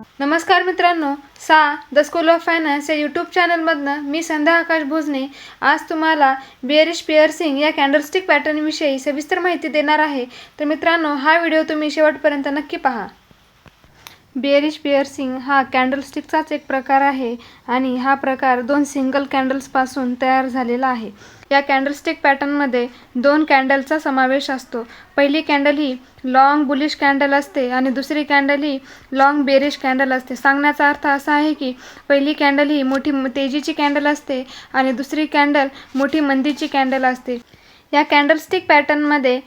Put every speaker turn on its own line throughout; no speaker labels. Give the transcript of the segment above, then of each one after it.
नमस्कार मित्रांनो सा द स्कूल ऑफ फायनान्स या यूट्यूब चॅनलमधनं मी संध्या आकाश भोजने आज तुम्हाला बिअरिश पिअर्सिंग या कॅन्डलस्टिक पॅटर्नविषयी सविस्तर माहिती देणार आहे. तर मित्रांनो हा व्हिडिओ तुम्ही शेवटपर्यंत नक्की पहा. बेरिश पिअर्सिंग हा कॅन्डलस्टिकचाच एक प्रकार आहे आणि हा प्रकार दोन सिंगल कॅन्डल्सपासून तयार झालेला आहे. या कॅन्डलस्टिक पॅटर्नमध्ये दोन कॅन्डलचा समावेश असतो. पहिली कॅन्डल ही लॉंग बुलिश कॅन्डल असते आणि दुसरी कॅन्डल ही लॉंग बेरिश कॅन्डल असते. सांगण्याचा अर्थ असा आहे की पहिली कॅन्डल ही मोठी तेजीची कॅन्डल असते आणि दुसरी कॅन्डल मोठी मंदीची कॅन्डल असते. या कॅन्डलस्टिक पॅटर्नमध्ये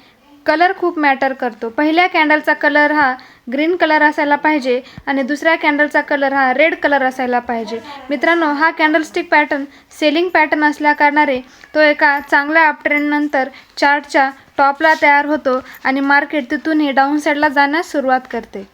कलर खूप मॅटर करतो. पहिल्या कॅन्डलचा कलर हा ग्रीन कलर असायला पाहिजे आणि दुसऱ्या कॅन्डलचा कलर हा रेड कलर असायला पाहिजे. मित्रांनो हा कॅन्डलस्टिक पॅटर्न सेलिंग पॅटर्न असल्याकारणाने तो एका चांगल्या अपट्रेंडनंतर चार्टच्या टॉपला तयार होतो आणि मार्केट तिथूनही डाऊन साईडला जाण्यास सुरुवात करते.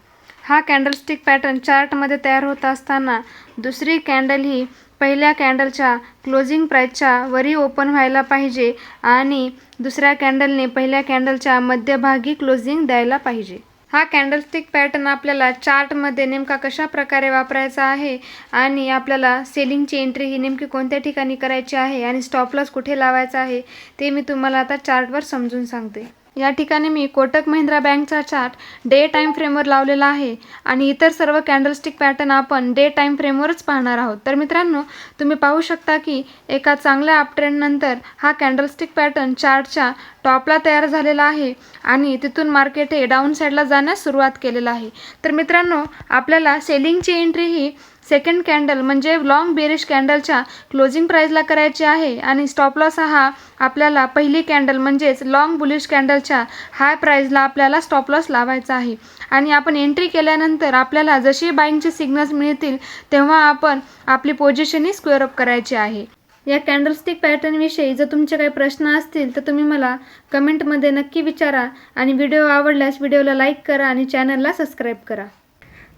हा कॅन्डलस्टिक पॅटर्न चार्टमध्ये तयार होत असताना दुसरी कॅन्डल ही पहिल्या कॅन्डलच्या क्लोजिंग प्राईसच्या वरी ओपन व्हायला पाहिजे आणि दुसऱ्या कॅन्डलने पहिल्या कॅन्डलच्या मध्यभागी क्लोजिंग द्यायला पाहिजे. हा कॅन्डलस्टिक पॅटर्न आपल्याला चार्टमध्ये नेमका कशा प्रकारे वापरायचा आहे आणि आपल्याला सेलिंगची एंट्री ही नेमकी कोणत्या ठिकाणी करायची आहे आणि स्टॉपलॉस कुठे लावायचा आहे ते मी तुम्हाला आता चार्टवर समजून सांगते. या ठिकाणी मी कोटक महिंद्रा बँकचा चार्ट डे टाईम फ्रेमवर लावलेला आहे आणि इतर सर्व कॅन्डलस्टिक पॅटर्न आपण डे टाईम फ्रेमवरच पाहणार आहोत. तर मित्रांनो तुम्ही पाहू शकता की एका चांगल्या अपट्रेंडनंतर हा कॅन्डलस्टिक पॅटर्न चार्टच्या टॉपला तयार झालेला आहे आणि तिथून मार्केट हे डाऊन साईडला जाण्यास सुरुवात केलेलं आहे. तर मित्रांनो आपल्याला सेलिंगची एंट्री ही सेकंड कॅन्डल म्हणजे लॉंग बेरिश कॅन्डलच्या क्लोजिंग प्राईजला करायची आहे आणि स्टॉप लॉस हा आपल्याला पहिली कॅन्डल म्हणजेच लॉंग बुलिश कॅन्डलच्या हाय प्राईजला आपल्याला स्टॉप लॉस लावायचा आहे. आणि आपण एंट्री केल्यानंतर आपल्याला जशी बाईंगचे सिग्नल्स मिळतील तेव्हा आपण आपली पोझिशनही स्क्वेअर अप करायची आहे. या कॅन्डलस्टिक पॅटर्नविषयी जर तुमचे काही प्रश्न असतील तर तुम्ही मला कमेंटमध्ये नक्की विचारा आणि व्हिडिओ आवडल्यास व्हिडिओला लाईक करा आणि चॅनलला सबस्क्राईब करा.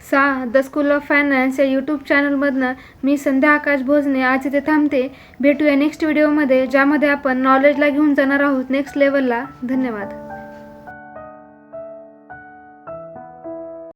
सा द स्कूल ऑफ फायनान्स या यूट्यूब चॅनलमधनं मी संध्या आकाश भोजने आज इथे थांबते. भेटूया नेक्स्ट व्हिडिओमध्ये ज्यामध्ये आपण नॉलेजला घेऊन जाणार आहोत. नेक्स्ट लेवलला धन्यवाद.